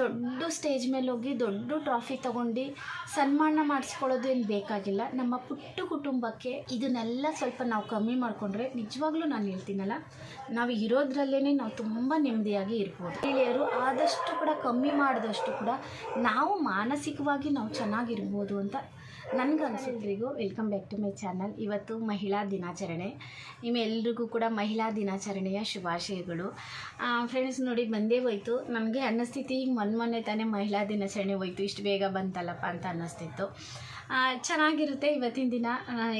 ದೊಡ್ಡ ಸ್ಟೇಜ್ ಮೇಲೆ ಹೋಗಿ ದೊಡ್ಡ ಟ್ರಾಫಿ ತಗೊಂಡು ಸನ್ಮಾನ ಮಾಡಿಸ್ಕೊಳ್ಳೋದು ಏನು ಬೇಕಾಗಿಲ್ಲ. ನಮ್ಮ ಪುಟ್ಟ ಕುಟುಂಬಕ್ಕೆ ಇದನ್ನೆಲ್ಲ ಸ್ವಲ್ಪ ನಾವು ಕಮ್ಮಿ ಮಾಡಿಕೊಂಡ್ರೆ ನಿಜವಾಗ್ಲೂ ನಾನು ಹೇಳ್ತೀನಲ್ಲ, ನಾವು ಇರೋದ್ರಲ್ಲೇ ನಾವು ತುಂಬ ನೆಮ್ಮದಿಯಾಗಿ ಇರ್ಬೋದು. ಮಹಿಳೆಯರು ಆದಷ್ಟು ಕೂಡ ಕಮ್ಮಿ ಮಾಡಿದಷ್ಟು ಕೂಡ ನಾವು ಮಾನಸಿಕವಾಗಿ ನಾವು ಚೆನ್ನಾಗಿರ್ಬೋದು ಅಂತ ನನಗನ್ಸಿದ್ರಿಗೂ welcome back to my channel ಇವತ್ತು ಮಹಿಳಾ ದಿನಾಚರಣೆ. ನಿಮ್ಮೆಲ್ರಿಗೂ ಕೂಡ ಮಹಿಳಾ ದಿನಾಚರಣೆಯ ಶುಭಾಶಯಗಳು. ಫ್ರೆಂಡ್ಸ್ ನೋಡಿ ಬಂದೇ ಹೋಯ್ತು. ನನಗೆ ಅನ್ನಿಸ್ತಿತ್ತು ಈಗ ಮೊನ್ನೆ ಮೊನ್ನೆ ತಾನೇ ಮಹಿಳಾ ದಿನಾಚರಣೆ ಹೋಯ್ತು, ಇಷ್ಟು ಬೇಗ ಬಂತಲ್ಲಪ್ಪ ಅಂತ ಅನ್ನಿಸ್ತಿತ್ತು. ಚೆನ್ನಾಗಿರುತ್ತೆ ಇವತ್ತಿನ ದಿನ.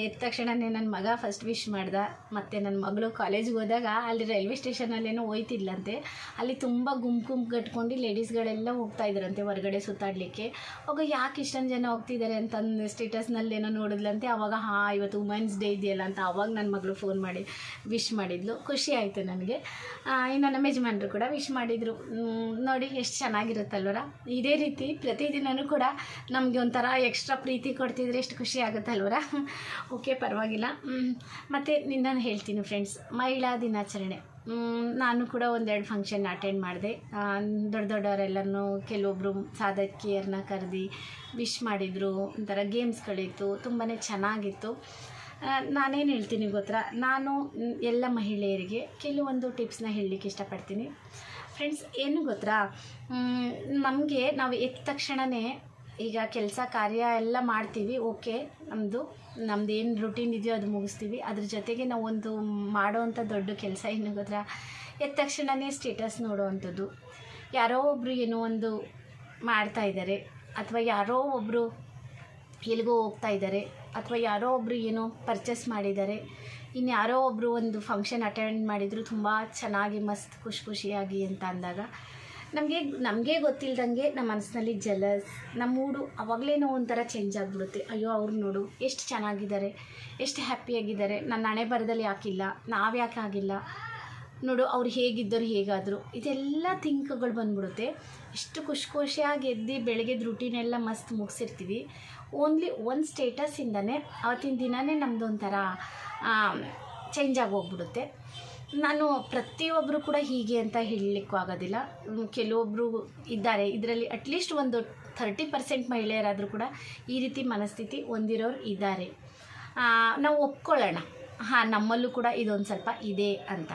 ಎದ್ದ ತಕ್ಷಣನೇ ನನ್ನ ಮಗ ಫಸ್ಟ್ ವಿಶ್ ಮಾಡ್ದ. ಮತ್ತು ನನ್ನ ಮಗಳು ಕಾಲೇಜ್ಗೆ ಹೋದಾಗ ಅಲ್ಲಿ ರೈಲ್ವೆ ಸ್ಟೇಷನಲ್ಲೇನೋ ಹೋಯ್ತಿಲ್ಲಂತೆ ಅಲ್ಲಿ ತುಂಬ ಗುಂಪು ಗುಂಪು ಕಟ್ಕೊಂಡು ಲೇಡೀಸ್ಗಳೆಲ್ಲ ಹೋಗ್ತಾ ಇದ್ರಂತೆ ಹೊರಗಡೆ ಸುತ್ತಾಡಲಿಕ್ಕೆ. ಅವಾಗ ಯಾಕೆ ಇಷ್ಟೊಂದು ಜನ ಹೋಗ್ತಿದ್ದಾರೆ ಅಂತ ಅಂದು ಸ್ಟೇಟಸ್ನಲ್ಲೇನೋ ನೋಡಿದ್ಲಂತೆ. ಅವಾಗ ಹಾಂ, ಇವತ್ತು ವುಮೆನ್ಸ್ ಡೇ ಇದೆಯಲ್ಲ ಅಂತ ಅವಾಗ ನನ್ನ ಮಗಳು ಫೋನ್ ಮಾಡಿ ವಿಶ್ ಮಾಡಿದ್ಲು. ಖುಷಿ ಆಯಿತು ನನಗೆ. ಇನ್ನು ನಮ್ಮ ಯಜಮಾನರು ಕೂಡ ವಿಶ್ ಮಾಡಿದರು. ನೋಡಿ ಎಷ್ಟು ಚೆನ್ನಾಗಿರುತ್ತಲ್ವರ? ಇದೇ ರೀತಿ ಪ್ರತಿದಿನವೂ ಕೂಡ ನಮಗೆ ಒಂಥರ ಎಕ್ಸ್ಟ್ರಾ ಪ್ರೀತಿ ಕೊಡ್ತಿದ್ರೆ ಎಷ್ಟು ಖುಷಿ ಆಗುತ್ತಲ್ವರ ಓಕೆ, ಪರವಾಗಿಲ್ಲ. ಮತ್ತು ನಾನು ಹೇಳ್ತೀನಿ ಫ್ರೆಂಡ್ಸ್ ಮಹಿಳಾ ದಿನಾಚರಣೆ. ನಾನು ಕೂಡ ಒಂದೆರಡು ಫಂಕ್ಷನ್ ಅಟೆಂಡ್ ಮಾಡಿದೆ. ದೊಡ್ಡ ದೊಡ್ಡವರೆಲ್ಲನೂ ಕೆಲವೊಬ್ಬರು ಸಾಧಕಿಯರನ್ನ ಕರೆದು ವಿಶ್ ಮಾಡಿದರು, ಒಂಥರ ಗೇಮ್ಸ್ಗಳಿತ್ತು ತುಂಬಾ ಚೆನ್ನಾಗಿತ್ತು. ನಾನೇನು ಹೇಳ್ತೀನಿ ಗೊತ್ತಾ? ನಾನು ಎಲ್ಲ ಮಹಿಳೆಯರಿಗೆ ಕೆಲವೊಂದು ಟಿಪ್ಸ್ನ ಹೇಳಲಿಕ್ಕೆ ಇಷ್ಟಪಡ್ತೀನಿ. ಫ್ರೆಂಡ್ಸ್ ಏನು ಗೊತ್ತಾ? ನಮಗೆ ನಾವು ಎದ್ದ ತಕ್ಷಣವೇ ಈಗ ಕೆಲಸ ಕಾರ್ಯ ಎಲ್ಲ ಮಾಡ್ತೀವಿ, ಓಕೆ. ನಮ್ಮದು ನಮ್ದು ಏನು ರುಟೀನ್ ಇದೆಯೋ ಅದು ಮುಗಿಸ್ತೀವಿ. ಅದ್ರ ಜೊತೆಗೆ ನಾವು ಒಂದು ಮಾಡೋವಂಥ ದೊಡ್ಡ ಕೆಲಸ ಏನು ಗೊತ್ತಾ? ಎದ್ದ ತಕ್ಷಣವೇ ಸ್ಟೇಟಸ್ ನೋಡೋವಂಥದ್ದು. ಯಾರೋ ಒಬ್ಬರು ಏನೋ ಒಂದು ಮಾಡ್ತಾ ಇದ್ದಾರೆ ಅಥವಾ ಯಾರೋ ಒಬ್ಬರು ಎಲ್ಲಿಗೋ ಹೋಗ್ತಾ ಇದ್ದಾರೆ ಅಥವಾ ಯಾರೋ ಒಬ್ಬರು ಏನೋ ಪರ್ಚೇಸ್ ಮಾಡಿದ್ದಾರೆ ಇನ್ನು ಯಾರೋ ಒಬ್ಬರು ಒಂದು ಫಂಕ್ಷನ್ ಅಟೆಂಡ್ ಮಾಡಿದರು, ತುಂಬ ಚೆನ್ನಾಗಿ ಮಸ್ತ್ ಖುಷಿ ಖುಷಿಯಾಗಿ ಅಂತ ಅಂದಾಗ ನಮಗೆ ನಮಗೆ ಗೊತ್ತಿಲ್ದಂಗೆ ನಮ್ಮ ಮನಸ್ಸಿನಲ್ಲಿ ಜಲಸ್ ನಮ್ಮ ಮೂಡು ಅವಾಗಲೇನೋ ಒಂಥರ ಚೇಂಜ್ ಆಗಿಬಿಡುತ್ತೆ. ಅಯ್ಯೋ, ಅವ್ರು ನೋಡು, ಎಷ್ಟು ಚೆನ್ನಾಗಿದ್ದಾರೆ, ಎಷ್ಟು ಹ್ಯಾಪಿಯಾಗಿದ್ದಾರೆ ನನ್ನ ಹಣೆ ಬರದಲ್ಲಿ ಯಾಕಿಲ್ಲ, ನಾವು ಯಾಕೆ ಆಗಿಲ್ಲ? ನೋಡು, ಅವ್ರು ಹೇಗಿದ್ದರು, ಹೇಗಾದರು. ಇದೆಲ್ಲ ಥಿಂಕ್ಗಳು ಬಂದ್ಬಿಡುತ್ತೆ. ಎಷ್ಟು ಖುಷಿ ಖುಷಿಯಾಗಿ ಎದ್ದು ಬೆಳಗ್ಗೆದ ರುಟೀನೆಲ್ಲ ಮಸ್ತ್ ಮುಗಿಸಿರ್ತೀವಿ. ಓನ್ಲಿ ಒಂದು ಸ್ಟೇಟಸಿಂದನೇ ಅವತ್ತಿನ ದಿನವೇ ನಮ್ಮದು ಒಂಥರ ಚೇಂಜ್ ಆಗಿ ಹೋಗ್ಬಿಡುತ್ತೆ. ನಾನು ಪ್ರತಿಯೊಬ್ಬರು ಕೂಡ ಹೀಗೆ ಅಂತ ಹೇಳಲಿಕ್ಕೂ ಆಗೋದಿಲ್ಲ. ಕೆಲವೊಬ್ಬರು ಇದ್ದಾರೆ. ಇದರಲ್ಲಿ ಅಟ್ಲೀಸ್ಟ್ ಒಂದು ಥರ್ಟಿ ಪರ್ಸೆಂಟ್ ಮಹಿಳೆಯರಾದರೂ ಕೂಡ ಈ ರೀತಿ ಮನಸ್ಥಿತಿ ಹೊಂದಿರೋರು ಇದ್ದಾರೆ. ನಾವು ಒಪ್ಕೊಳ್ಳೋಣ. ಹಾಂ, ನಮ್ಮಲ್ಲೂ ಕೂಡ ಇದೊಂದು ಸ್ವಲ್ಪ ಇದೆ ಅಂತ.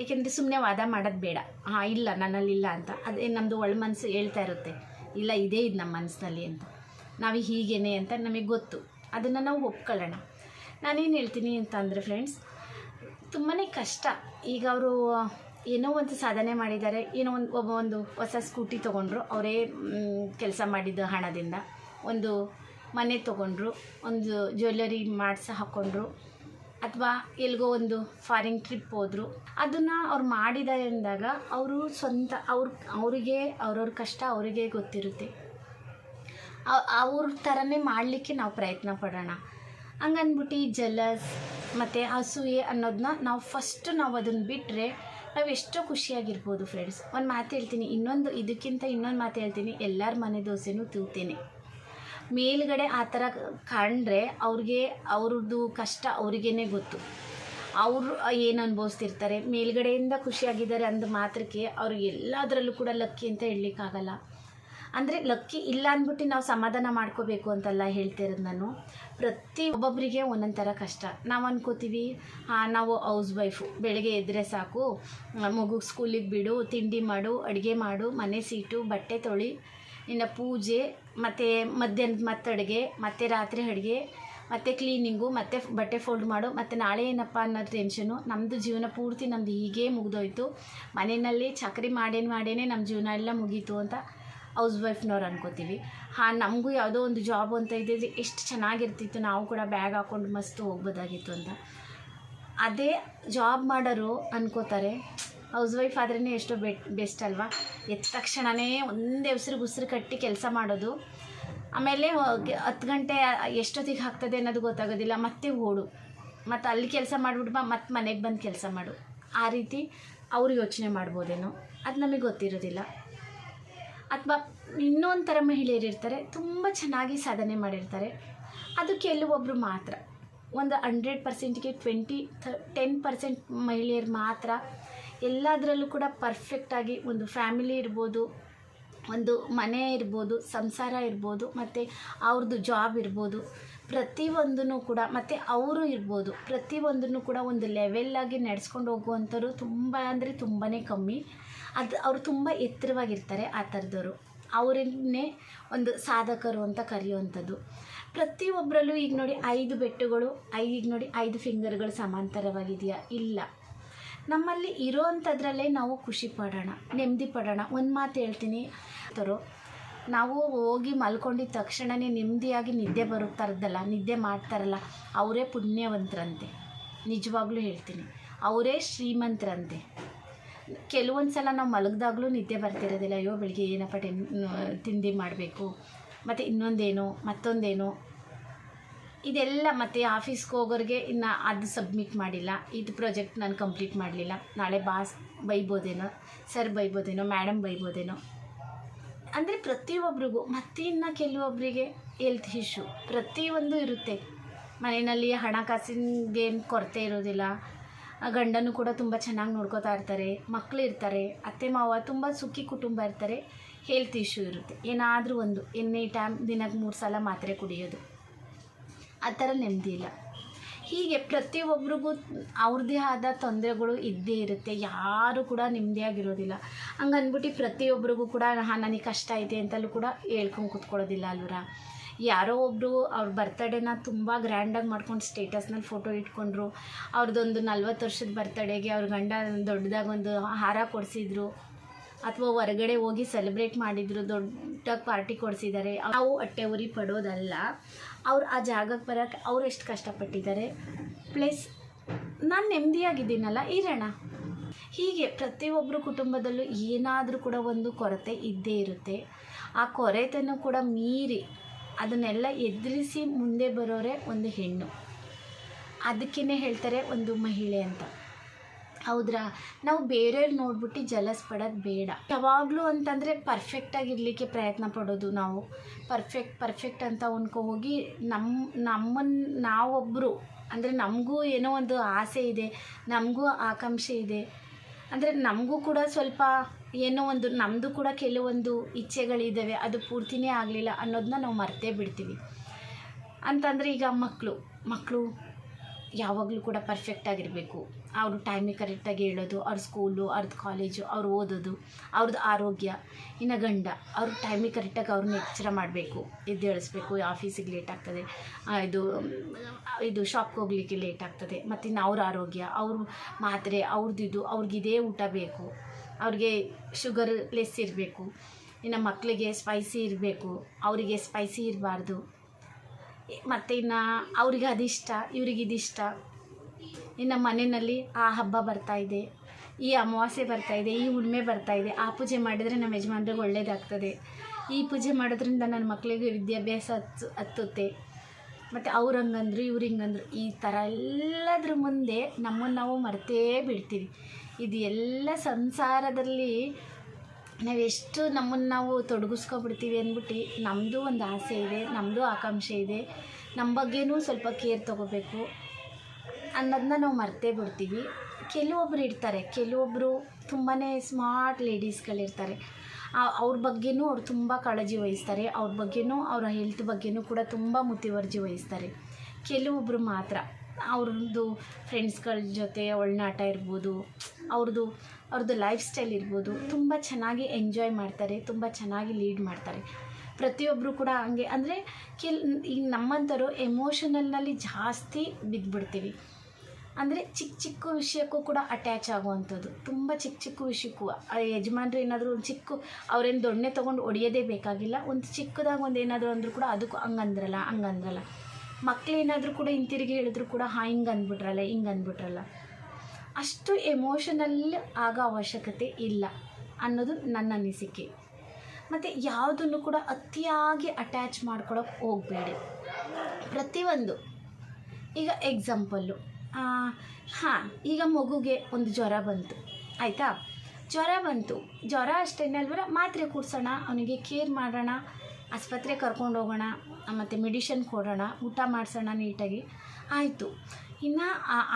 ಏಕೆಂದರೆ ಸುಮ್ಮನೆ ವಾದ ಮಾಡೋದು ಬೇಡ. ಹಾಂ, ಇಲ್ಲ ನನ್ನಲ್ಲಿಲ್ಲ ಅಂತ. ಅದೇ ನಮ್ಮದು ಒಳ ಮನಸ್ಸು ಹೇಳ್ತಾ ಇರುತ್ತೆ. ಇಲ್ಲ, ಇದೇ ಇದು ನಮ್ಮ ಮನಸ್ಸಿನಲ್ಲಿ ಅಂತ. ನಾವು ಹೀಗೇನೆ ಅಂತ ನಮಗೆ ಗೊತ್ತು. ಅದನ್ನು ನಾವು ಒಪ್ಕೊಳ್ಳೋಣ. ನಾನೇನು ಹೇಳ್ತೀನಿ ಅಂತಂದರೆ ಫ್ರೆಂಡ್ಸ್ ತುಂಬಾ ಕಷ್ಟ. ಈಗ ಅವರು, ಏನೋ ಒಂದು ಸಾಧನೆ ಮಾಡಿದ್ದಾರೆ. ಏನೋ ಒಂದು, ಒಬ್ಬ ಒಂದು ಹೊಸ ಸ್ಕೂಟಿ ತೊಗೊಂಡ್ರು. ಅವರೇ ಕೆಲಸ ಮಾಡಿದ ಹಣದಿಂದ. ಒಂದು ಮನೆ ತೊಗೊಂಡ್ರು. ಒಂದು ಜ್ಯುವೆಲ್ಲರಿ ಮಾಡಿಸ ಹಾಕ್ಕೊಂಡ್ರು ಅಥವಾ ಎಲ್ಗೋ ಒಂದು ಫಾರಿನ್ ಟ್ರಿಪ್ ಹೋದರು. ಅದನ್ನು ಅವ್ರು ಮಾಡಿದ್ದಾರೆ ಅಂದಾಗ ಅವರು ಸ್ವಂತ, ಅವ್ರ, ಅವರಿಗೆ, ಅವ್ರವ್ರ ಕಷ್ಟ ಅವರಿಗೆ ಗೊತ್ತಿರುತ್ತೆ. ಅವ್- ಅವ್ರ ಥರನೇ ಮಾಡಲಿಕ್ಕೆ ನಾವು ಪ್ರಯತ್ನ ಪಡೋಣ. ಹಂಗನ್ಬಿಟ್ಟು ಜಲಸ್ ಮತ್ತು ಅಸೂಯೆ ಅನ್ನೋದನ್ನ ನಾವು ಫಸ್ಟ್ ನಾವು ಅದನ್ನು ಬಿಟ್ಟರೆ ನಾವು ಎಷ್ಟೋ ಖುಷಿಯಾಗಿರ್ಬೋದು ಫ್ರೆಂಡ್ಸ್ ಒಂದು ಮಾತು ಹೇಳ್ತೀನಿ, ಇನ್ನೊಂದು ಇದಕ್ಕಿಂತ ಇನ್ನೊಂದು ಮಾತು ಹೇಳ್ತೀನಿ, ಎಲ್ಲರ ಮನೆ ದೋಸೆನೂ ತೂತೇನೆ. ಮೇಲ್ಗಡೆ ಆ ಥರ ಕಂಡ್ರೆ ಅವ್ರಿಗೆ ಅವ್ರದ್ದು ಕಷ್ಟ ಅವ್ರಿಗೇ ಗೊತ್ತು. ಅವರು ಏನು ಅನುಭವಿಸ್ತಿರ್ತಾರೆ, ಮೇಲ್ಗಡೆಯಿಂದ ಖುಷಿಯಾಗಿದ್ದಾರೆ ಅಂದ ಮಾತ್ರಕ್ಕೆ ಅವ್ರಿಗೆ ಎಲ್ಲದರಲ್ಲೂ ಕೂಡ ಲಕ್ಕಿ ಅಂತ ಹೇಳಲಿಕ್ಕಾಗಲ್ಲ. ಅಂದರೆ, ಲಕ್ಕಿ ಇಲ್ಲ ಅಂದ್ಬಿಟ್ಟು ನಾವು ಸಮಾಧಾನ ಮಾಡ್ಕೋಬೇಕು ಅಂತೆಲ್ಲ ಹೇಳ್ತಿರೋದು ನಾನು. ಪ್ರತಿ ಒಬ್ಬೊಬ್ಬರಿಗೆ ಒಂದೊಂದು ಥರ ಕಷ್ಟ. ನಾವು ಅನ್ಕೋತೀವಿ, ಹಾಂ, ನಾವು ಹೌಸ್ ವೈಫು. ಬೆಳಗ್ಗೆ ಎದ್ದರೆ ಸಾಕು. ಮಗುಗೆ ಸ್ಕೂಲಿಗೆ ಬಿಡು, ತಿಂಡಿ ಮಾಡು, ಅಡುಗೆ ಮಾಡು, ಮನೆ ಸೀಟು, ಬಟ್ಟೆ ತೊಳಿ, ಇನ್ನು ಪೂಜೆ, ಮತ್ತು ಮಧ್ಯಾಹ್ನದ ಮತ್ತೆ ಅಡುಗೆ, ಮತ್ತು ರಾತ್ರಿ ಅಡುಗೆ, ಮತ್ತು ಕ್ಲೀನಿಂಗು, ಮತ್ತು ಬಟ್ಟೆ ಫೋಲ್ಡ್ ಮಾಡು, ಮತ್ತು ನಾಳೆ ಏನಪ್ಪ ಅನ್ನೋ ಟೆನ್ಷನು ನಮ್ಮದು ಜೀವನ ಪೂರ್ತಿ ನಮ್ಮದು ಹೀಗೇ ಮುಗಿದೋಯ್ತು. ಮನೆಯಲ್ಲಿ ಚಕ್ರಿ ಮಾಡೇನು ಮಾಡೇನೆ ನಮ್ಮ ಜೀವನ ಎಲ್ಲ ಮುಗೀತು ಅಂತ ಹೌಸ್ ವೈಫ್ನವ್ರು ಅನ್ಕೋತೀವಿ. ಹಾಂ, ನಮಗೂ ಯಾವುದೋ ಒಂದು ಜಾಬ್ ಅಂತ ಇದ್ದಿದ್ರೆ ಎಷ್ಟು ಚೆನ್ನಾಗಿರ್ತಿತ್ತು, ನಾವು ಕೂಡ ಬ್ಯಾಗ್ ಹಾಕ್ಕೊಂಡು ಮಸ್ತ್ ಹೋಗ್ಬೋದಾಗಿತ್ತು ಅಂತ. ಅದೇ ಜಾಬ್ ಮಾಡೋರು ಅನ್ಕೋತಾರೆ. ಹೌಸ್ ವೈಫ್ ಆದ್ರೇ ಎಷ್ಟೋ ಬೆಟ್ ಬೆಸ್ಟ್ ಅಲ್ವಾ? ಎದ್ದ ತಕ್ಷಣವೇ ಒಂದೇ ಉಸಿರಿಗೆ ಉಸಿರು ಕಟ್ಟಿ ಕೆಲಸ ಮಾಡೋದು. ಆಮೇಲೆ ಹತ್ತು ಗಂಟೆ ಎಷ್ಟೊತ್ತಿಗೆ ಆಗ್ತದೆ ಅನ್ನೋದು ಗೊತ್ತಾಗೋದಿಲ್ಲ. ಮತ್ತೆ ಓಡು. ಮತ್ತು ಅಲ್ಲಿ ಕೆಲಸ ಮಾಡಿಬಿಟ್ಟು ಮತ್ತೆ ಮನೆಗೆ ಬಂದು ಕೆಲಸ ಮಾಡು. ಆ ರೀತಿ ಅವ್ರು ಯೋಚನೆ ಮಾಡ್ಬೋದೇನೋ. ಅದು ನಮಗೆ ಗೊತ್ತಿರೋದಿಲ್ಲ. ಅಥವಾ ಇನ್ನೊಂದು ಥರ ಮಹಿಳೆಯರು ಇರ್ತಾರೆ, ತುಂಬ ಚೆನ್ನಾಗಿ ಸಾಧನೆ ಮಾಡಿರ್ತಾರೆ. ಅದು ಕೆಲವೊಬ್ಬರು ಮಾತ್ರ. ಒಂದು ಹಂಡ್ರೆಡ್ ಪರ್ಸೆಂಟ್ಗೆ ಟ್ವೆಂಟಿ ಥ ಟೆನ್ ಪರ್ಸೆಂಟ್ ಮಹಿಳೆಯರು ಮಾತ್ರ. ಎಲ್ಲದರಲ್ಲೂ ಕೂಡ ಪರ್ಫೆಕ್ಟಾಗಿ ಒಂದು ಫ್ಯಾಮಿಲಿ ಇರ್ಬೋದು, ಒಂದು ಮನೆ ಇರ್ಬೋದು, ಸಂಸಾರ ಇರ್ಬೋದು, ಮತ್ತು ಅವ್ರದ್ದು ಜಾಬ್ ಇರ್ಬೋದು. ಪ್ರತಿಯೊಂದೂ ಕೂಡ, ಮತ್ತು ಅವರು ಇರ್ಬೋದು. ಪ್ರತಿಯೊಂದನ್ನು ಕೂಡ ಒಂದು ಲೆವೆಲ್ಲಾಗಿ ನಡೆಸ್ಕೊಂಡು ಹೋಗುವಂಥವ್ರು ತುಂಬ ಅಂದರೆ ತುಂಬಾ ಕಮ್ಮಿ. ಅದು ಅವರು ತುಂಬ ಎತ್ತರವಾಗಿರ್ತಾರೆ ಆ ಥರದವರು. ಅವರನ್ನೇ ಒಂದು ಸಾಧಕರು ಅಂತ ಕರೆಯುವಂಥದ್ದು. ಪ್ರತಿಯೊಬ್ಬರಲ್ಲೂ ಈಗ ನೋಡಿ ಐದು ಬೆಟ್ಟುಗಳು, ಐದು ಈಗ ನೋಡಿ ಐದು ಫಿಂಗರ್ಗಳು ಸಮಾಂತರವಾಗಿದೆಯಾ? ಇಲ್ಲ. ನಮ್ಮಲ್ಲಿ ಇರೋವಂಥದ್ರಲ್ಲೇ ನಾವು ಖುಷಿ ಪಡೋಣ, ನೆಮ್ಮದಿ ಪಡೋಣ. ಒಂದು ಮಾತು ಹೇಳ್ತೀನಿ. ತರೋ, ನಾವು ಹೋಗಿ ಮಲ್ಕೊಂಡಿದ್ದ ತಕ್ಷಣವೇ ನೆಮ್ಮದಿಯಾಗಿ ನಿದ್ದೆ ಬರುತ್ತಾರದಲ್ಲ ನಿದ್ದೆ ಮಾಡ್ತಾರಲ್ಲ, ಅವರೇ ಪುಣ್ಯವಂತರಂತೆ. ನಿಜವಾಗ್ಲೂ ಹೇಳ್ತೀನಿ. ಅವರೇ ಶ್ರೀಮಂತರಂತೆ. ಕೆಲವೊಂದು ಸಲ ನಾವು ಮಲಗಿದಾಗಲೂ ನಿದ್ದೆ ಬರ್ತಿರೋದಿಲ್ಲ, ಅಯ್ಯೋ ಬೆಳಿಗ್ಗೆ ಏನಪ್ಪ ಟೆನ್ ತಿಂಡಿ ಮಾಡಬೇಕು, ಮತ್ತು ಇನ್ನೊಂದೇನು, ಮತ್ತೊಂದೇನು. ಇದೆಲ್ಲ ಮತ್ತು ಆಫೀಸ್ಗೆ ಹೋಗೋರಿಗೆ ಇನ್ನು ಅದು ಸಬ್ಮಿಟ್ ಮಾಡಿಲ್ಲ, ಇದು ಪ್ರಾಜೆಕ್ಟ್ ನಾನು ಕಂಪ್ಲೀಟ್ ಮಾಡಲಿಲ್ಲ. ನಾಳೆ ಬಾಸ್ ಬೈಬೋದೇನೋ, ಸರ್ ಬೈಬೋದೇನೋ ಮೇಡಮ್ ಬೈಬೋದೇನೋ. ಅಂದರೆ ಪ್ರತಿಯೊಬ್ಬರಿಗೂ ಮತ್ತು ಇನ್ನು ಕೆಲವೊಬ್ಬರಿಗೆ ಹೆಲ್ತ್ ಇಶ್ಯೂ ಪ್ರತಿಯೊಂದು ಇರುತ್ತೆ. ಮನೆಯಲ್ಲಿ ಹಣಕಾಸಿಗೇನು ಕೊರತೆ ಇರೋದಿಲ್ಲ ಗಂಡನೂ ಕೂಡ ತುಂಬ ಚೆನ್ನಾಗಿ ನೋಡ್ಕೋತಾ ಇರ್ತಾರೆ ಮಕ್ಕಳು ಇರ್ತಾರೆ, ಅತ್ತೆ ಮಾವ ತುಂಬ ಸುಖಿ ಕುಟುಂಬ ಇರ್ತಾರೆ ಹೆಲ್ತ್ ಇಶ್ಯೂ ಇರುತ್ತೆ. ಏನಾದರೂ ಒಂದು ಎನಿ ಟೈಮ್ ದಿನಕ್ಕೆ ಮೂರು ಸಲ ಮಾತ್ರೆ ಕುಡಿಯೋದು, ಆ ಥರ ನೆಮ್ಮದಿ ಇಲ್ಲ. ಹೀಗೆ ಪ್ರತಿಯೊಬ್ಬರಿಗೂ ಅವ್ರದ್ದೇ ಆದ ತೊಂದರೆಗಳು ಇದ್ದೇ ಇರುತ್ತೆ, ಯಾರು ಕೂಡ ನೆಮ್ಮದಿಯಾಗಿರೋದಿಲ್ಲ. ಹಂಗನ್ಬಿಟ್ಟು ಪ್ರತಿಯೊಬ್ಬರಿಗೂ ಕೂಡ, ಹಾಂ, ನನಗೆ ಕಷ್ಟ ಇದೆ ಅಂತಲೂ ಕೂಡ ಹೇಳ್ಕೊಂಡು ಕೂತ್ಕೊಳ್ಳೋದಿಲ್ಲ ಅಲ್ವರ? ಯಾರೋ ಒಬ್ಬರು ಅವ್ರ ಬರ್ತಡೇನ ತುಂಬ ಗ್ರ್ಯಾಂಡಾಗಿ ಮಾಡ್ಕೊಂಡು ಸ್ಟೇಟಸ್ನಲ್ಲಿ ಫೋಟೋ ಇಟ್ಕೊಂಡ್ರು. ಅವ್ರದ್ದೊಂದು ನಲ್ವತ್ತು ವರ್ಷದ ಬರ್ತಡೇಗೆ ಅವ್ರ ಗಂಡ ದೊಡ್ಡದಾಗಿ ಒಂದು ಹಾರ ಕೊಡಿಸಿದ್ರು. ಅಥವಾ ಹೊರಗಡೆ ಹೋಗಿ ಸೆಲೆಬ್ರೇಟ್ ಮಾಡಿದ್ರು, ದೊಡ್ಡಾಗಿ ಪಾರ್ಟಿ ಕೊಡಿಸಿದ್ದಾರೆ ನಾವು ಹೊಟ್ಟೆ ಉರಿ ಪಡೋದಲ್ಲ, ಅವ್ರು ಆ ಜಾಗಕ್ಕೆ ಬರೋಕ್ಕೆ ಅವ್ರು ಎಷ್ಟು ಕಷ್ಟಪಟ್ಟಿದ್ದಾರೆ ಪ್ಲಸ್ ನಾನು ನೆಮ್ಮದಿಯಾಗಿದ್ದೀನಲ್ಲ ಇರೋಣ. ಹೀಗೆ ಪ್ರತಿಯೊಬ್ಬರು ಕುಟುಂಬದಲ್ಲೂ ಏನಾದರೂ ಕೂಡ ಒಂದು ಕೊರತೆ ಇದ್ದೇ ಇರುತ್ತೆ. ಆ ಕೊರತೆನೂ ಕೂಡ ಮೀರಿ ಅದನ್ನೆಲ್ಲ ಎದುರಿಸಿ ಮುಂದೆ ಬರೋರೆ ಒಂದು ಹೆಣ್ಣು. ಅದಕ್ಕೇ ಹೇಳ್ತಾರೆ ಒಂದು ಮಹಿಳೆ ಅಂತ. ಹೌದ್ರಾ? ನಾವು ಬೇರೆಯವ್ರು ನೋಡ್ಬಿಟ್ಟು ಜಲಸ್ ಪಡೋದು ಬೇಡ. ಯಾವಾಗಲೂ ಅಂತಂದರೆ ಪರ್ಫೆಕ್ಟಾಗಿರಲಿಕ್ಕೆ ಪ್ರಯತ್ನ ಪಡೋದು ನಾವು. ಪರ್ಫೆಕ್ಟ್ ಪರ್ಫೆಕ್ಟ್ ಅಂತ ಅನ್ಕೊ ಹೋಗಿ ನಮ್ಮ ನಮ್ಮನ್ನು ನಾವೊಬ್ಬರು ಅಂದರೆ ನಮಗೂ ಏನೋ ಒಂದು ಆಸೆ ಇದೆ, ನಮಗೂ ಆಕಾಂಕ್ಷೆ ಇದೆ. ಅಂದರೆ ನಮಗೂ ಕೂಡ ಸ್ವಲ್ಪ ಏನೋ ಒಂದು ನಮ್ಮದು ಕೂಡ ಕೆಲವೊಂದು ಇಚ್ಛೆಗಳಿದ್ದಾವೆ ಅದು ಪೂರ್ತಿನೇ ಆಗಲಿಲ್ಲ ಅನ್ನೋದನ್ನ ನಾವು ಮರ್ತೇ ಬಿಡ್ತೀವಿ. ಅಂತಂದರೆ ಈಗ ಮಕ್ಕಳು ಮಕ್ಕಳು ಯಾವಾಗಲೂ ಕೂಡ ಪರ್ಫೆಕ್ಟಾಗಿರಬೇಕು ಅವರು ಟೈಮಿಗೆ ಕರೆಕ್ಟಾಗಿ ಹೇಳೋದು, ಅವ್ರ ಸ್ಕೂಲು ಅವ್ರದ್ದು ಕಾಲೇಜು ಅವ್ರು ಓದೋದು ಅವ್ರದ್ದು ಆರೋಗ್ಯ, ಇನ್ನು ಗಂಡ, ಅವ್ರ ಟೈಮಿಗೆ ಕರೆಕ್ಟಾಗಿ ಅವ್ರನ್ನ ಎಚ್ಚರ ಮಾಡಬೇಕು. ಎದ್ದೇಳಿಸ್ಬೇಕು ಆಫೀಸಿಗೆ ಲೇಟ್ ಆಗ್ತದೆ ಇದು ಇದು ಶಾಪ್ಗೆ ಹೋಗ್ಲಿಕ್ಕೆ ಲೇಟ್ ಆಗ್ತದೆ ಮತ್ತು ಇನ್ನು ಅವ್ರ ಆರೋಗ್ಯ, ಅವ್ರ ಮಾತ್ರೆ, ಅವ್ರದ್ದು ಇದು ಅವ್ರಿಗಿದೇ ಊಟ ಬೇಕು. ಅವ್ರಿಗೆ ಶುಗರ್ ಲೆಸ್ ಇರಬೇಕು. ಇನ್ನು ಮಕ್ಕಳಿಗೆ ಸ್ಪೈಸಿ ಇರಬೇಕು. ಅವರಿಗೆ ಸ್ಪೈಸಿ ಇರಬಾರ್ದು. ಮತ್ತು ಇನ್ನು ಅವ್ರಿಗೆ ಅದಿಷ್ಟ, ಇವ್ರಿಗೆ ಇದಿಷ್ಟ. ಇನ್ನು ಮನೆಯಲ್ಲಿ ಆ ಹಬ್ಬ ಬರ್ತಾ ಇದೆ. ಈ ಅಮಾವಾಸ್ಯೆ ಬರ್ತಾಯಿದೆ ಈ ಹುಣ್ಣಿಮೆ ಬರ್ತಾಯಿದೆ ಆ ಪೂಜೆ ಮಾಡಿದರೆ ನಮ್ಮ ಯಜಮಾನ್ರಿಗೆ ಒಳ್ಳೆಯದಾಗ್ತದೆ ಈ ಪೂಜೆ ಮಾಡೋದ್ರಿಂದ ನನ್ನ ಮಕ್ಕಳಿಗೆ ವಿದ್ಯಾಭ್ಯಾಸ ಹತ್ತು, ಹತ್ತುತ್ತೆ. ಮತ್ತು ಅವ್ರು ಹಂಗಂದ್ರು, ಇವ್ರು ಹಿಂಗಂದ್ರು, ಈ ಥರ ಎಲ್ಲದ್ರ ಮುಂದೆ ನಮ್ಮನ್ನು ನಾವು ಮರೆತೇ ಬಿಡ್ತೀವಿ. ಇದು ಎಲ್ಲ ಸಂಸಾರದಲ್ಲಿ ನಾವೆಷ್ಟು ನಮ್ಮನ್ನು ನಾವು ತೊಡಗಿಸ್ಕೊಬಿಡ್ತೀವಿ ಅಂದ್ಬಿಟ್ಟು ನಮ್ಮದು ಒಂದು ಆಸೆ ಇದೆ ನಮ್ಮದು ಆಕಾಂಕ್ಷೆ ಇದೆ. ನಮ್ಮ ಬಗ್ಗೆನೂ ಸ್ವಲ್ಪ ಕೇರ್ ತೊಗೋಬೇಕು ಅನ್ನೋದನ್ನ ನಾವು ಮರ್ತೇ ಬಿಡ್ತೀವಿ. ಕೆಲವೊಬ್ರು ಇರ್ತಾರೆ ಕೆಲವೊಬ್ಬರು ತುಂಬಾ ಸ್ಮಾರ್ಟ್ ಲೇಡೀಸ್ಗಳಿರ್ತಾರೆ. ಅವ್ರ ಬಗ್ಗೆನೂ ಅವ್ರು ತುಂಬ ಕಾಳಜಿ ವಹಿಸ್ತಾರೆ, ಅವ್ರ ಬಗ್ಗೆನೂ ಅವರ ಹೆಲ್ತ್ ಬಗ್ಗೆನೂ ಕೂಡ ತುಂಬ ಮುತುವರ್ಜಿ ವಹಿಸ್ತಾರೆ. ಕೆಲವೊಬ್ಬರು ಮಾತ್ರ. ಅವ್ರದ್ದು ಫ್ರೆಂಡ್ಸ್ಗಳ ಜೊತೆ ಒಳನಾಟ ಇರ್ಬೋದು ಅವ್ರದ್ದು ಅವ್ರದ್ದು ಲೈಫ್ ಸ್ಟೈಲ್ ಇರ್ಬೋದು, ತುಂಬ ಚೆನ್ನಾಗಿ ಎಂಜಾಯ್ ಮಾಡ್ತಾರೆ, ತುಂಬ ಚೆನ್ನಾಗಿ ಲೀಡ್ ಮಾಡ್ತಾರೆ. ಪ್ರತಿಯೊಬ್ಬರು ಕೂಡ ಹಂಗೆ, ಅಂದರೆ ಕೆಲ್ ಈಗ ನಮ್ಮಂಥವ್ರು ಎಮೋಷನಲ್ನಲ್ಲಿ ಜಾಸ್ತಿ ಬಿದ್ದುಬಿಡ್ತೀವಿ ಅಂದರೆ ಚಿಕ್ಕ ಚಿಕ್ಕ ವಿಷಯಕ್ಕೂ ಕೂಡ ಅಟ್ಯಾಚ್ ಆಗುವಂಥದ್ದು. ತುಂಬ ಚಿಕ್ಕ ಚಿಕ್ಕ ವಿಷಯಕ್ಕೂ ಯಜಮಾನ್ರು ಏನಾದರೂ ಒಂದು ಚಿಕ್ಕ, ಅವ್ರೇನು ದೊಣ್ಣೆ ತೊಗೊಂಡು ಹೊಡಿಯೋದೇ ಬೇಕಾಗಿಲ್ಲ. ಒಂದು ಚಿಕ್ಕದಾಗ ಒಂದು ಏನಾದರೂ ಅಂದರೂ ಕೂಡ ಅದಕ್ಕೂ ಹಂಗಂದ್ರಲ್ಲ ಹಂಗಂದ್ರಲ್ಲ. ಮಕ್ಕಳೇನಾದರೂ ಕೂಡ ಹಿಂತಿರುಗಿ ಹೇಳಿದ್ರು ಕೂಡ, ಹಾಂ, ಹಿಂಗೆ ಅಂದ್ಬಿಟ್ರಲ್ಲ ಹಿಂಗೆ ಅಂದ್ಬಿಟ್ರಲ್ಲ. ಅಷ್ಟು ಎಮೋಷನಲ್ ಆಗೋ ಅವಶ್ಯಕತೆ ಇಲ್ಲ ಅನ್ನೋದು ನನ್ನ ಅನಿಸಿಕೆ. ಮತ್ತು ಯಾವುದನ್ನು ಕೂಡ ಅತಿಯಾಗಿ ಅಟ್ಯಾಚ್ ಮಾಡ್ಕೊಳಕ್ಕೆ ಹೋಗಬೇಡಿ. ಪ್ರತಿಯೊಂದು. ಈಗ ಎಕ್ಸಾಂಪಲ್ಲು ಹಾಂ, ಈಗ ಮಗುಗೆ ಒಂದು ಜ್ವರ ಬಂತು, ಆಯಿತಾ? ಜ್ವರ ಬಂತು. ಜ್ವರ ಅಷ್ಟೇನಲ್ವರ ಮಾತ್ರೆ ಕೂಡ್ಸೋಣ, ಅವನಿಗೆ ಕೇರ್ ಮಾಡೋಣ ಆಸ್ಪತ್ರೆ ಕರ್ಕೊಂಡು ಹೋಗೋಣ, ಮತ್ತು ಮೆಡಿಷನ್ ಕೊಡೋಣ, ಊಟ ಮಾಡಿಸೋಣ ನೀಟಾಗಿ. ಆಯಿತು. ಇನ್ನು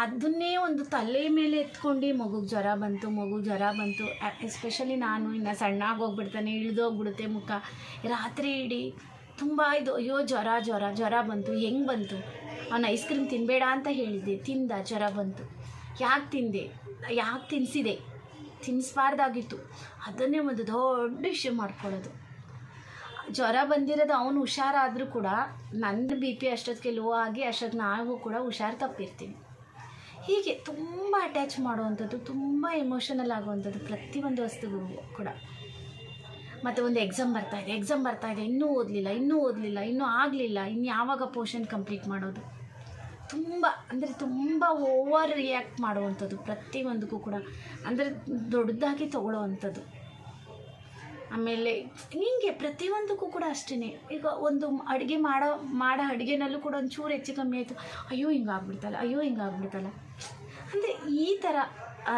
ಅದನ್ನೇ ಒಂದು ತಲೆ ಮೇಲೆ ಎತ್ಕೊಂಡು ಮಗುಗೆ ಜ್ವರ ಬಂತು ಮಗು ಜ್ವರ ಬಂತು. ಎಸ್ಪೆಷಲಿ ನಾನು ಇನ್ನು ಸಣ್ಣಾಗಿ ಹೋಗ್ಬಿಡ್ತಾನೆ, ಇಳಿದೋಗ್ಬಿಡುತ್ತೆ ಮುಖ. ರಾತ್ರಿ ಇಡೀ ತುಂಬ ಇದು, ಅಯ್ಯೋ, ಜ್ವರ ಜ್ವರ ಜ್ವರ ಬಂತು. ಹೆಂಗೆ ಬಂತು? ಅವನು ಐಸ್ ಕ್ರೀಮ್ ತಿನ್ನಬೇಡ ಅಂತ ಹೇಳಿದ್ದೆ. ತಿಂದ, ಜ್ವರ ಬಂತು. ಯಾಕೆ ತಿಂದೆ? ಯಾಕೆ ತಿನ್ನಿಸಿದೆ ತಿನ್ನಿಸ್ಬಾರ್ದಾಗಿತ್ತು ಅದನ್ನೇ ಒಂದು ದೊಡ್ಡ ವಿಷಯ ಮಾಡ್ಕೊಳ್ಳೋದು. ಜ್ವರ ಬಂದಿರೋದು ಅವನು ಹುಷಾರಾದರೂ ಕೂಡ ನನ್ನ ಬಿ ಪಿ ಅಷ್ಟೊತ್ತಿಗೆ ಲೋ ಆಗಿ ಅಷ್ಟೊತ್ತು ನಾವು ಕೂಡ ಹುಷಾರು ತಪ್ಪಿರ್ತೀನಿ. ಹೀಗೆ ತುಂಬ ಅಟ್ಯಾಚ್ ಮಾಡುವಂಥದ್ದು, ತುಂಬ ಎಮೋಷನಲ್ ಆಗುವಂಥದ್ದು ಪ್ರತಿಯೊಂದು ವಸ್ತುಗೂ ಕೂಡ. ಮತ್ತು ಒಂದು ಎಕ್ಸಾಮ್ ಬರ್ತಾ ಇದೆ ಎಕ್ಸಾಮ್ ಬರ್ತಾ ಇದೆ, ಇನ್ನೂ ಓದಲಿಲ್ಲ ಇನ್ನೂ ಓದಲಿಲ್ಲ, ಇನ್ನೂ ಆಗಲಿಲ್ಲ ಇನ್ನು ಯಾವಾಗ ಪೋರ್ಷನ್ ಕಂಪ್ಲೀಟ್ ಮಾಡೋದು? ತುಂಬ, ಅಂದರೆ ತುಂಬ ಓವರ್ ರಿಯಾಕ್ಟ್ ಮಾಡುವಂಥದ್ದು ಪ್ರತಿಯೊಂದಕ್ಕೂ ಕೂಡ. ಅಂದರೆ ದೊಡ್ಡದಾಗಿ ತಗೊಳ್ಳೋವಂಥದ್ದು. ಆಮೇಲೆ ಹಿಂಗೆ ಪ್ರತಿಯೊಂದಕ್ಕೂ ಕೂಡ ಅಷ್ಟೇ ಈಗ ಒಂದು ಅಡುಗೆ ಮಾಡೋ ಮಾಡೋ ಅಡುಗೆನಲ್ಲೂ ಕೂಡ ಒಂಚೂರು ಹೆಚ್ಚು ಕಮ್ಮಿ ಆಯಿತು. ಅಯ್ಯೋ ಹಿಂಗೆ ಆಗ್ಬಿಡ್ತಲ್ಲ ಅಯ್ಯೋ ಹಿಂಗೆ ಆಗ್ಬಿಡ್ತಲ್ಲ ಅಂದರೆ ಈ ಥರ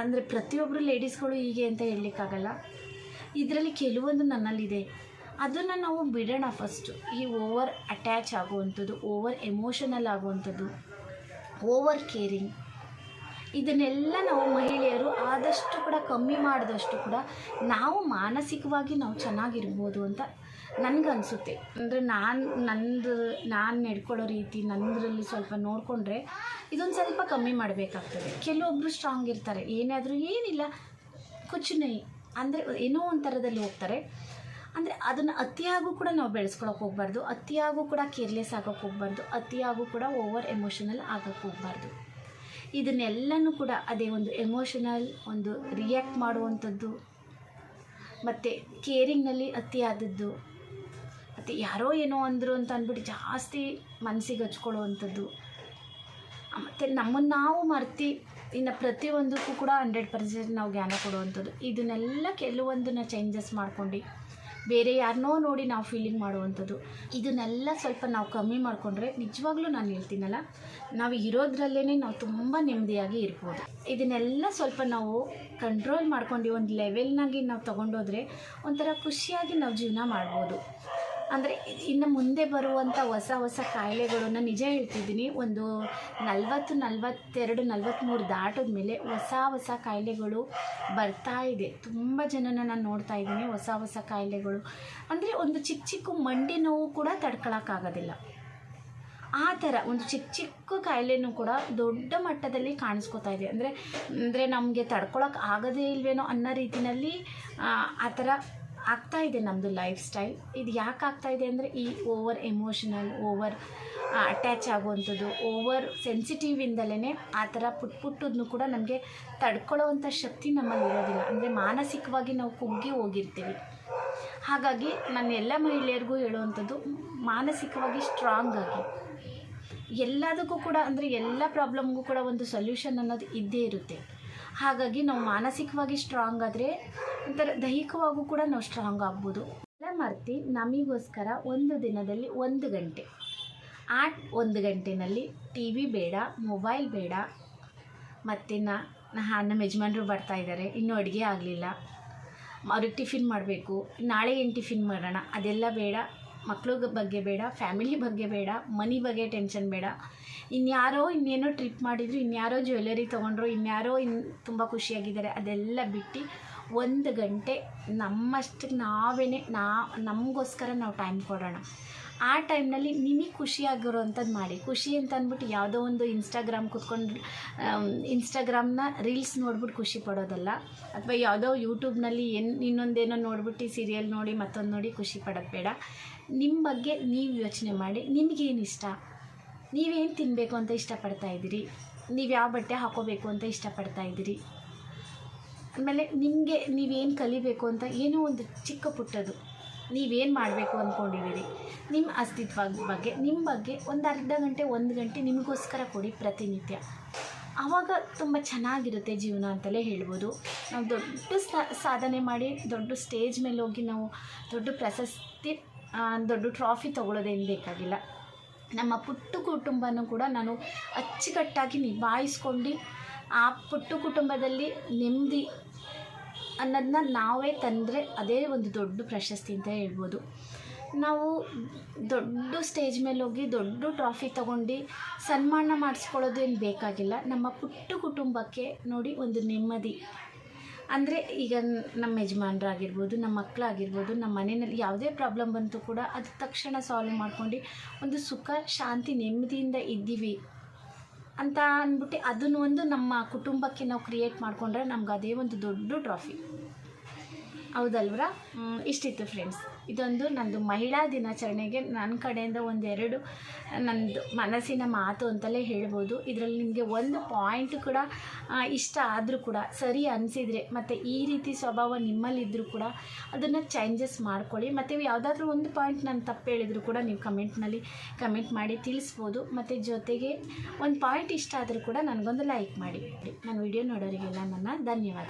ಅಂದರೆ ಪ್ರತಿಯೊಬ್ಬರು ಲೇಡೀಸ್ಗಳು ಹೀಗೆ ಅಂತ ಹೇಳಲಿಕ್ಕಾಗಲ್ಲ. ಇದರಲ್ಲಿ ಕೆಲವೊಂದು ನನ್ನಲ್ಲಿದೆ. ಅದನ್ನು ನಾವು ಬಿಡೋಣ ಫಸ್ಟು ಈ ಓವರ್ ಅಟ್ಯಾಚ್ ಆಗುವಂಥದ್ದು ಓವರ್ ಎಮೋಷನಲ್ ಆಗುವಂಥದ್ದು ಓವರ್ ಕೇರಿಂಗ್ ಇದನ್ನೆಲ್ಲ ನಾವು ಮಹಿಳೆಯರು ಆದಷ್ಟು ಕೂಡ ಕಮ್ಮಿ ಮಾಡಿದಷ್ಟು ಕೂಡ ನಾವು ಮಾನಸಿಕವಾಗಿ ನಾವು ಚೆನ್ನಾಗಿರ್ಬೋದು ಅಂತ ನನಗನ್ಸುತ್ತೆ. ಅಂದರೆ ನಾನು, ನಂದು, ನಾನು ನಡ್ಕೊಳ್ಳೋ ರೀತಿ ನನ್ನದ್ರಲ್ಲಿ ಸ್ವಲ್ಪ ನೋಡಿಕೊಂಡ್ರೆ ಇದೊಂದು ಸ್ವಲ್ಪ ಕಮ್ಮಿ ಮಾಡಬೇಕಾಗ್ತದೆ. ಕೆಲವೊಬ್ಬರು ಸ್ಟ್ರಾಂಗ್ ಇರ್ತಾರೆ. ಏನಾದರೂ ಏನಿಲ್ಲ ಕುಚ್ಚುನೈ ಅಂದರೆ ಏನೋ ಒಂಥರದಲ್ಲಿ ಹೋಗ್ತಾರೆ. ಅಂದರೆ ಅದನ್ನು ಅತಿಯಾಗೂ ಕೂಡ ನಾವು ಬೆಳೆಸ್ಕೊಳಕ್ಕೆ ಹೋಗ್ಬಾರ್ದು. ಅತಿಯಾಗೂ ಕೂಡ ಕೇರ್ಲೆಸ್ ಆಗೋಕ್ಕೆ ಹೋಗ್ಬಾರ್ದು. ಅತಿಯಾಗೂ ಕೂಡ ಓವರ್ ಎಮೋಷನಲ್ ಆಗೋಕ್ಕೆ ಹೋಗ್ಬಾರ್ದು. ಇದನ್ನೆಲ್ಲನೂ ಕೂಡ ಅದೇ ಒಂದು ಎಮೋಷನಲ್ ಒಂದು ರಿಯಾಕ್ಟ್ ಮಾಡುವಂಥದ್ದು, ಮತ್ತು ಕೇರಿಂಗ್ನಲ್ಲಿ ಅತಿಯಾದದ್ದು, ಮತ್ತು ಯಾರೋ ಏನೋ ಅಂದರು ಅಂತ ಅಂದ್ಬಿಟ್ಟು ಜಾಸ್ತಿ ಮನಸ್ಸಿಗೆ ಹಚ್ಕೊಳ್ಳುವಂಥದ್ದು. ಮತ್ತು ನಮ್ಮನ್ನು ನಾವು ಮರ್ತಿ ಇನ್ನು ಪ್ರತಿಯೊಂದಕ್ಕೂ ಕೂಡ ಹಂಡ್ರೆಡ್ ಪರ್ಸೆಂಟ್ ನಾವು ಜ್ಞಾನ ಕೊಡುವಂಥದ್ದು. ಇದನ್ನೆಲ್ಲ ಕೆಲವೊಂದನ್ನ ಚೇಂಜಸ್ ಮಾಡ್ಕೊಂಡು ಬೇರೆ ಯಾರನ್ನೋ ನೋಡಿ ನಾವು ಫೀಲಿಂಗ್ ಮಾಡುವಂಥದ್ದು. ಇದನ್ನೆಲ್ಲ ಸ್ವಲ್ಪ ನಾವು ಕಮ್ಮಿ ಮಾಡಿಕೊಂಡ್ರೆ ನಿಜವಾಗ್ಲೂ ನಾನು ಹೇಳ್ತೀನಲ್ಲ, ನಾವು ಇರೋದ್ರಲ್ಲೇ ನಾವು ತುಂಬ ನೆಮ್ಮದಿಯಾಗಿ ಇರ್ಬೋದು. ಇದನ್ನೆಲ್ಲ ಸ್ವಲ್ಪ ನಾವು ಕಂಟ್ರೋಲ್ ಮಾಡ್ಕೊಂಡು ಒಂದು ಲೆವೆಲ್ನಾಗಿ ನಾವು ತೊಗೊಂಡೋದ್ರೆ ಒಂಥರ ಖುಷಿಯಾಗಿ ನಾವು ಜೀವನ ಮಾಡ್ಬೋದು. ಅಂದರೆ ಇನ್ನು ಮುಂದೆ ಬರುವಂಥ ಹೊಸ ಹೊಸ ಕಾಯಿಲೆಗಳನ್ನು ನಿಜ ಹೇಳ್ತಿದ್ದೀನಿ. ಒಂದು ನಲ್ವತ್ತು, ನಲ್ವತ್ತೆರಡು ನಲ್ವತ್ತ್ಮೂರು ದಾಟಿದ ಮೇಲೆ ಹೊಸ ಹೊಸ ಕಾಯಿಲೆಗಳು ಬರ್ತಾ ಇದೆ. ತುಂಬ ಜನನ ನಾನು ನೋಡ್ತಾ ಇದ್ದೀನಿ ಹೊಸ ಹೊಸ ಕಾಯಿಲೆಗಳು. ಅಂದರೆ ಒಂದು ಚಿಕ್ಕ ಚಿಕ್ಕ ಮಂಡಿ ನೋವು ಕೂಡ ತಡ್ಕೊಳಕ್ಕಾಗೋದಿಲ್ಲ. ಆ ಥರ ಒಂದು ಚಿಕ್ಕ ಚಿಕ್ಕ ಕಾಯಿಲೆನೂ ಕೂಡ ದೊಡ್ಡ ಮಟ್ಟದಲ್ಲಿ ಕಾಣಿಸ್ಕೋತಾ ಇದೆ. ಅಂದರೆ ಅಂದರೆ ನಮಗೆ ತಡ್ಕೊಳಕ್ಕೆ ಆಗೋದೇ ಇಲ್ವೇನೋ ಅನ್ನೋ ರೀತಿಯಲ್ಲಿ ಆ ಥರ ಆಗ್ತಾ ಇದೆ ನಮ್ಮದು ಲೈಫ್ ಸ್ಟೈಲ್ ಇದು ಯಾಕೆ ಆಗ್ತಾ ಇದೆ ಅಂದರೆ ಈ ಓವರ್ ಎಮೋಷನಲ್ ಓವರ್ ಅಟ್ಯಾಚ್ ಆಗುವಂಥದ್ದು ಓವರ್ ಸೆನ್ಸಿಟಿವಿಂದಲೇ ಆ ಥರ ಪುಟ್ ಪುಟ್ಟದನ್ನು ಕೂಡ ನಮಗೆ ತಡ್ಕೊಳ್ಳೋವಂಥ ಶಕ್ತಿ ನಮ್ಮಲ್ಲಿ ಇರೋದಿಲ್ಲ. ಅಂದರೆ ಮಾನಸಿಕವಾಗಿ ನಾವು ಕುಗ್ಗಿ ಹೋಗಿರ್ತೀವಿ. ಹಾಗಾಗಿ ನಾನು ಎಲ್ಲ ಮಹಿಳೆಯರಿಗೂ ಹೇಳುವಂಥದ್ದು, ಮಾನಸಿಕವಾಗಿ ಸ್ಟ್ರಾಂಗ್ ಆಗಿ. ಎಲ್ಲದಕ್ಕೂ ಕೂಡ ಅಂದರೆ ಎಲ್ಲ ಪ್ರಾಬ್ಲಮ್ಗೂ ಕೂಡ ಒಂದು ಸೊಲ್ಯೂಷನ್ ಅನ್ನೋದು ಇದ್ದೇ ಇರುತ್ತೆ. ಹಾಗಾಗಿ ನಾವು ಮಾನಸಿಕವಾಗಿ ಸ್ಟ್ರಾಂಗ್ ಆದರೆ ಒಂಥರ ದೈಹಿಕವಾಗೂ ಕೂಡ ನಾವು ಸ್ಟ್ರಾಂಗ್ ಆಗ್ಬೋದು. ಎಲ್ಲ ಮರ್ತಿ ನಮಗೋಸ್ಕರ ಒಂದು ದಿನದಲ್ಲಿ ಒಂದು ಗಂಟೆ. ಆ ಒಂದು ಗಂಟೆನಲ್ಲಿ ಟಿ ವಿ ಬೇಡ ಮೊಬೈಲ್ ಬೇಡ. ಮತ್ತು ನಾ ನಮ್ಮ ಯಜಮಾನ್ರು ಬರ್ತಾ ಇದ್ದಾರೆ ಇನ್ನೂ ಅಡುಗೆ ಆಗಲಿಲ್ಲ. ಅವ್ರಿಗೆ ಟಿಫಿನ್ ಮಾಡಬೇಕು, ನಾಳೆ ಏನು ಟಿಫಿನ್ ಮಾಡೋಣ? ಅದೆಲ್ಲ ಬೇಡ. ಮಕ್ಳ ಬಗ್ಗೆ ಬೇಡ ಫ್ಯಾಮಿಲಿ ಬಗ್ಗೆ ಬೇಡ, ಮನಿ ಬಗ್ಗೆ ಟೆನ್ಷನ್ ಬೇಡ. ಇನ್ಯಾರೋ ಇನ್ನೇನೋ ಟ್ರಿಪ್ ಮಾಡಿದ್ರು, ಇನ್ಯಾರೋ ಜ್ಯುವೆಲ್ಲರಿ ತೊಗೊಂಡ್ರು, ಇನ್ಯಾರೋ ಇನ್ನು ತುಂಬ ಖುಷಿಯಾಗಿದ್ದಾರೆ. ಅದೆಲ್ಲ ಬಿಟ್ಟು ಒಂದು ಗಂಟೆ ನಮ್ಮಷ್ಟಕ್ಕೆ ನಾವೇ ನಾ, ನಮಗೋಸ್ಕರ ನಾವು ಟೈಮ್ ಕೊಡೋಣ. ಆ ಟೈಮ್ನಲ್ಲಿ ನಿಮಗೆ ಖುಷಿಯಾಗಿರೋವಂಥದ್ದು ಮಾಡಿ. ಖುಷಿ ಅಂತ ಅಂದ್ಬಿಟ್ಟು ಯಾವುದೋ ಒಂದು ಇನ್ಸ್ಟಾಗ್ರಾಮ್ ಕುತ್ಕೊಂಡು ಇನ್ಸ್ಟಾಗ್ರಾಮ್ನ ರೀಲ್ಸ್ ನೋಡ್ಬಿಟ್ಟು ಖುಷಿ ಪಡೋದಲ್ಲ. ಅಥವಾ ಯಾವುದೋ ಯೂಟ್ಯೂಬ್ನಲ್ಲಿ ಏನು, ಇನ್ನೊಂದೇನೋ ನೋಡ್ಬಿಟ್ಟು ಸೀರಿಯಲ್ ನೋಡಿ ಮತ್ತೊಂದು ನೋಡಿ ಖುಷಿ ಪಡೋದು ಬೇಡ. ನಿಮ್ಮ ಬಗ್ಗೆ ನೀವು ಯೋಚನೆ ಮಾಡಿ. ನಿಮಗೇನು ಇಷ್ಟ? ನೀವೇನು ತಿನ್ನಬೇಕು ಅಂತ ಇಷ್ಟಪಡ್ತಾ ಇದ್ದೀರಿ? ನೀವು ಯಾವ ಬಟ್ಟೆ ಹಾಕೋಬೇಕು ಅಂತ ಇಷ್ಟಪಡ್ತಾ ಇದ್ದೀರಿ? ಆಮೇಲೆ ನಿಮಗೆ ನೀವೇನು ಕಲಿಬೇಕು ಅಂತ ಏನೋ ಒಂದು ಚಿಕ್ಕ ಪುಟ್ಟದು ನೀವೇನು ಮಾಡಬೇಕು ಅಂದ್ಕೊಂಡಿದ್ದೀರಿ? ನಿಮ್ಮ ಅಸ್ತಿತ್ವ ಬಗ್ಗೆ, ನಿಮ್ಮ ಬಗ್ಗೆ ಒಂದು ಅರ್ಧ ಗಂಟೆ, ಒಂದು ಗಂಟೆ ನಿಮಗೋಸ್ಕರ ಕೊಡಿ ಪ್ರತಿನಿತ್ಯ. ಆವಾಗ ತುಂಬ ಚೆನ್ನಾಗಿರುತ್ತೆ ಜೀವನ ಅಂತಲೇ ಹೇಳ್ಬೋದು. ನಾವು ದೊಡ್ಡ ಸಾಧನೆ ಮಾಡಿ ದೊಡ್ಡ ಸ್ಟೇಜ್ ಮೇಲೆ ಹೋಗಿ ನಾವು ದೊಡ್ಡ ಪ್ರಶಸ್ತಿ ದೊಡ್ಡ ಟ್ರಾಫಿ ತೊಗೊಳೋದೇನು ಬೇಕಾಗಿಲ್ಲ. ನಮ್ಮ ಪುಟ್ಟ ಕುಟುಂಬನೂ ಕೂಡ ನಾನು ಅಚ್ಚುಕಟ್ಟಾಗಿ ನಿಭಾಯಿಸ್ಕೊಂಡು ಆ ಪುಟ್ಟ ಕುಟುಂಬದಲ್ಲಿ ನೆಮ್ಮದಿ ಅನ್ನೋದನ್ನ ನಾವೇ ತಂದರೆ ಅದೇ ಒಂದು ದೊಡ್ಡ ಪ್ರಶಸ್ತಿ ಅಂತ ಹೇಳ್ಬೋದು. ನಾವು ದೊಡ್ಡ ಸ್ಟೇಜ್ ಮೇಲೆ ಹೋಗಿ ದೊಡ್ಡ ಟ್ರಾಫಿ ತಗೊಂಡು ಸನ್ಮಾನ ಮಾಡಿಸ್ಕೊಳ್ಳೋದು ಬೇಕಾಗಿಲ್ಲ. ನಮ್ಮ ಪುಟ್ಟ ಕುಟುಂಬಕ್ಕೆ ನೋಡಿ ಒಂದು ನೆಮ್ಮದಿ. ಅಂದರೆ ಈಗ ನಮ್ಮ ಯಜಮಾನ್ರಾಗಿರ್ಬೋದು, ನಮ್ಮ ಮಕ್ಕಳಾಗಿರ್ಬೋದು ನಮ್ಮ ಮನೆಯಲ್ಲಿ ಯಾವುದೇ ಪ್ರಾಬ್ಲಮ್ ಬಂತು ಕೂಡ ಅದು ತಕ್ಷಣ ಸಾಲ್ವ್ ಮಾಡ್ಕೊಂಡು ಒಂದು ಸುಖ, ಶಾಂತಿ, ನೆಮ್ಮದಿಯಿಂದ ಇದ್ದೀವಿ ಅಂತ ಅಂದ್ಬಿಟ್ಟು ಅದನ್ನು ಒಂದು ನಮ್ಮ ಕುಟುಂಬಕ್ಕೆ ನಾವು ಕ್ರಿಯೇಟ್ ಮಾಡಿಕೊಂಡ್ರೆ ನಮ್ಗೆ ಅದೇ ಒಂದು ದೊಡ್ಡ ಟ್ರಾಫಿ ಹೌದಲ್ವ್ರಾ? ಇಷ್ಟಿತ್ತು ಫ್ರೆಂಡ್ಸ್ ಇದೊಂದು ನಂದು ಮಹಿಳಾ ದಿನಾಚರಣೆಗೆ ನನ್ನ ಕಡೆಯಿಂದ ಒಂದೆರಡು, ನಂದು ಮನಸ್ಸಿನ ಮಾತು ಅಂತಲೇ ಹೇಳ್ಬೋದು. ಇದರಲ್ಲಿ ನಿಮಗೆ ಒಂದು ಪಾಯಿಂಟ್ ಕೂಡ ಇಷ್ಟ ಆದರೂ ಕೂಡ, ಸರಿ ಅನಿಸಿದರೆ, ಮತ್ತು ಈ ರೀತಿ ಸ್ವಭಾವ ನಿಮ್ಮಲ್ಲಿದ್ದರೂ ಕೂಡ ಅದನ್ನು ಚೇಂಜಸ್ ಮಾಡ್ಕೊಳ್ಳಿ. ಮತ್ತು ಯಾವುದಾದ್ರೂ ಒಂದು ಪಾಯಿಂಟ್ ನಾನು ತಪ್ಪು ಹೇಳಿದರೂ ಕೂಡ ನೀವು ಕಮೆಂಟ್ನಲ್ಲಿ ಕಮೆಂಟ್ ಮಾಡಿ ತಿಳಿಸ್ಬೋದು. ಮತ್ತು ಜೊತೆಗೆ ಒಂದು ಪಾಯಿಂಟ್ ಇಷ್ಟ ಆದರೂ ಕೂಡ ನನಗೊಂದು ಲೈಕ್ ಮಾಡಿ ನಾನು ವಿಡಿಯೋ ನೋಡೋರಿಗೆಲ್ಲ ನನ್ನ ಧನ್ಯವಾದ.